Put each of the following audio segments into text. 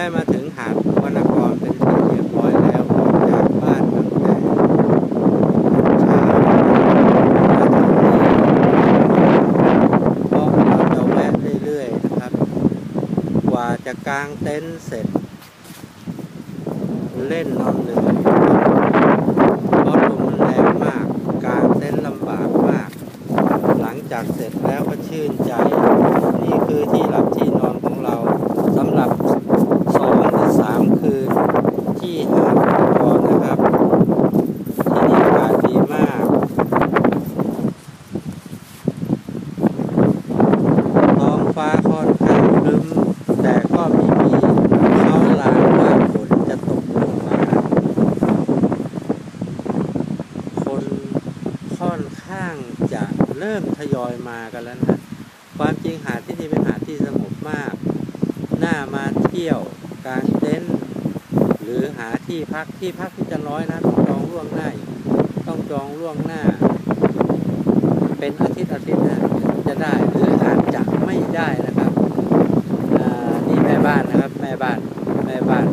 ได้มาถึงหาดวรรณกรเป็นที่เรียบร้อยแล้วออกจากบ้านตั้งแต่เช้ามาถึงนี่เพราะเราจะแวะเรื่อยๆนะครับ กว่าจะกางเต็นท์เสร็จ เล่นนอนเหนื่อยเพราะลมมันแรงมาก กางเต็นท์ลำบากมาก หลังจากเสร็จแล้วก็ชื่นใจนี่คือที่หลับที่นอนของเราสำหรับสองหรือสามคืนที่หาดกอนนะครับ ที่นี่อากาศดีมาก ท้องฟ้าค่อนข้างครึ้ม แต่ก็ไม่มีเขาลางว่าฝนจะตกลงมา คนค่อน ข้างจะเริ่มทยอยมากันแล้วนะความจริงหาดที่นี่เป็นหาดที่สงบมากน่ามาเที่ยวกางเต็นท์หรือหาที่พักที่พักที่จะน้อยนะต้องจองล่วงหน้า ต้องจองล่วงหน้า เป็นอาทิตย์อาทิตย์นะจะได้หรืออาจจะไม่ได้นะครับนี่แม่บ้านนะครับ แม่บ้านแม่บ้าน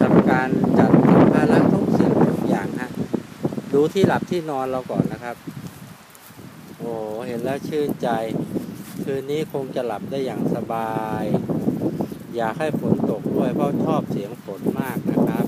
ทำการจัดสัมภาระทุกสิ่งทุกอย่างฮะ ดูที่หลับที่นอนเราก่อนนะครับ โอ้เห็นแล้วชื่นใจ คืนนี้คงจะหลับได้อย่างสบาย อยากให้ฝนตกด้วยเพราะชอบเสียงฝนมากนะครับ